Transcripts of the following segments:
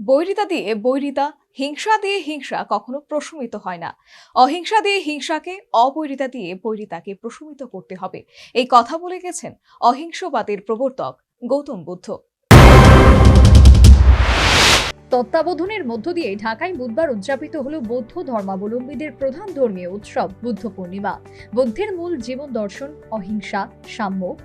বৈরিতা দিয়ে, বৈরিতা, হিংসা দিয়ে হিংসা কখনো প্রশমিত হয় না। অহিংসা দিয়ে হিংসাকে, অবৈরিতা দিয়ে বৈরিতাকে প্রশমিত করতে হবে। এই কথা বলে গেছেন অহিংসবাদের প্রবর্তক গৌতম বুদ্ধ। তত্ত্বাবধানের মধ্য দিয়ে ঢাকায় বুধবার উদযাপিত হল বৌদ্ধ ধর্মাবলম্বীদের প্রধান ধর্মীয় উৎসব, বুদ্ধ পূর্ণিমা। বুদ্ধের মূল জীবন দর্শন, অহিংসা, সাম্য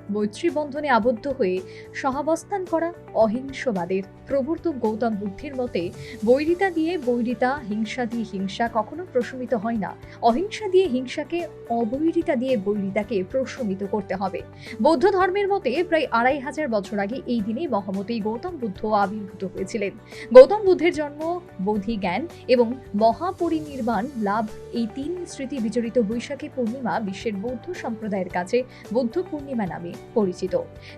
বন্ধনে আবদ্ধ হয়ে সহাবস্থান করা অহিংসবাদের প্রবর্তক গৌতম বুদ্ধের মতে, বৈরিতা দিয়ে বৈরিতা, হিংসা দিয়ে হিংসা কখনো প্রশমিত হয় না। অহিংসা দিয়ে হিংসাকে অবৈরিতা দিয়ে বৈরিতাকে প্রশমিত করতে হবে। বৌদ্ধ ধর্মের মতে, প্রায় আড়াই হাজার বছর আগে এই দিনে মহামতি গৌতম বুদ্ধ আবির্ভূত হয়েছিলেন। গৌতম বুদ্ধের জন্ম বোধি জ্ঞান এবং মহাপরিনির্বাণ লাভ এই তিন স্মৃতি বিজড়িত বৈশাখী পূর্ণিমা বিশ্বের বৌদ্ধ সম্প্রদায়ের কাছে বৌদ্ধ পূর্ণিমা নামে পরিচিত।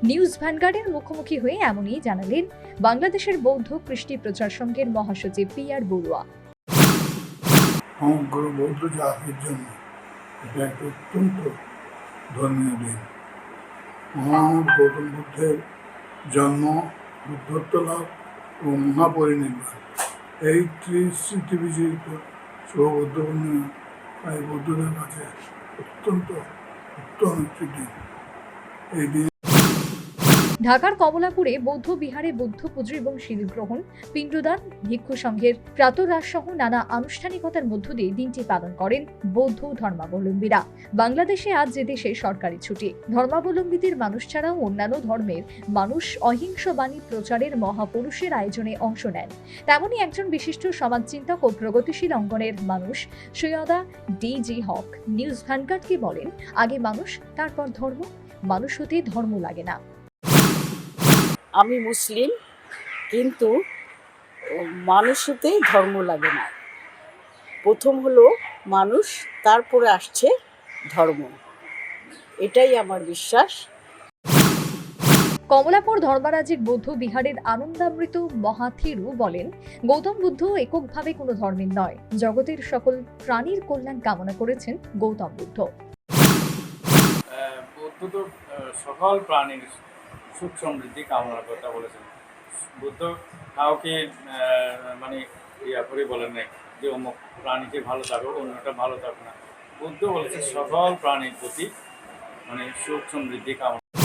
নিউজ ভ্যানগার্ডের মুখোমুখি হয়ে এমনই জানালেন বাংলাদেশের বৌদ্ধ কৃষ্টি প্রচার সংঘের মহাসচিব পি আর বড়ুয়া। সমগ্র বৌদ্ধ জাতির জন্য এটা একটা অত্যন্ত ধর্মীয় দিন। গৌতম বুদ্ধের জন্ম, বুদ্ধত্ব লাভ মহাপরিনির্বাণ এই ত্রিস্মৃতি বিজড়িত শুভ সৌবদ্ধ পূর্ণিমা তাই বৌদ্ধদের কাছে অত্যন্ত উত্তম একটি দিন এই দিন ঢাকার কমলাপুরে বৌদ্ধ বিহারে বৌদ্ধ পুজো এবং শীল গ্রহণ, পিণ্ডদান, ভিক্ষু সংঘের প্রাতরাস সহ নানা আনুষ্ঠানিকতার মধ্য দিয়ে দিনটি পালন করেন বৌদ্ধ ধর্মাবলম্বীরা। বাংলাদেশে আজ যে দেশে সরকারি ছুটি, ধর্মাবলম্বীদের মানুষ ছাড়াও অন্যান্য ধর্মের মানুষ অহিংস বাণী প্রচারের মহাপুরুষের আয়োজনে অংশ নেন। তেমনই একজন বিশিষ্ট সমাজচিন্তক ও প্রগতিশীল অঙ্গনের মানুষ Syeda D G Haque news ভ্যানগার্ডকে বলেন, আগে মানুষ, তারপর ধর্ম। মানুষ হতে ধর্ম লাগে না। আমি মুসলিম কিন্তু মানুষ হতেই ধর্ম লাগে না। প্রথম হলো মানুষ তারপরে আসছে ধর্ম। এটাই আমার বিশ্বাস। কমলাপুর ধর্মরাজের বৌদ্ধ বিহারের আনন্দামৃত মহাথিরু বলেন গৌতম বুদ্ধ এককভাবে কোনো ধর্মের নয় জগতের সকল প্রাণীর কল্যাণ কামনা করেছেন গৌতম বুদ্ধ। বুদ্ধ তো সকল প্রাণীর সুখ সমৃদ্ধি কামনা কথা বলেছেন। বুদ্ধ কাউকে মানে ইয়া করে বলেন নাই যে অমুক প্রাণীকে ভালো থাকো অন্যটা ভালো থাকো না। বুদ্ধ বলেছে সকল প্রাণীর প্রতি মানে সুখ সমৃদ্ধি কামনা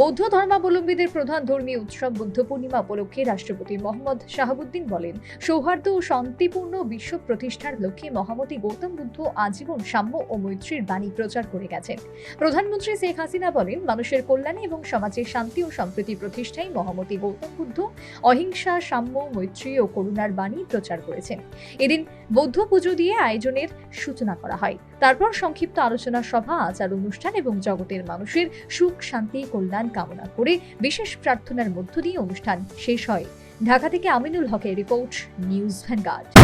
বৌদ্ধ ধর্মাবলম্বীদের প্রধান ধর্মীয় উৎসব বুদ্ধ পূর্ণিমা উপলক্ষে রাষ্ট্রপতি মোহাম্মদ শাহাবুদ্দিন বলেন, সৌহার্দ্য ও শান্তিপূর্ণ বিশ্ব প্রতিষ্ঠার লক্ষ্যে মহামতি গৌতম বুদ্ধ আজীবন সাম্য ও মৈত্রীর বাণী প্রচার করে গেছেন। প্রধানমন্ত্রী শেখ হাসিনা বলেন, মানুষের কল্যাণে এবং সমাজের শান্তি ও সম্প্রীতি প্রতিষ্ঠায় মহামতি গৌতম বুদ্ধ অহিংসা, সাম্য, মৈত্রী ও করুণার বাণী প্রচার করেছেন। এদিন বৌদ্ধ পুজো দিয়ে আয়োজনের সূচনা করা হয়। তারপর সংক্ষিপ্ত আলোচনা সভা, আচার অনুষ্ঠান এবং জগতের মানুষের সুখ, শান্তি, কল্যাণ কামনা করে বিশেষ প্রার্থনার মধ্য দিয়ে অনুষ্ঠান শেষ হয়। ঢাকা থেকে আমিনুল হকের রিপোর্ট, নিউজ ভ্যানগার্ড।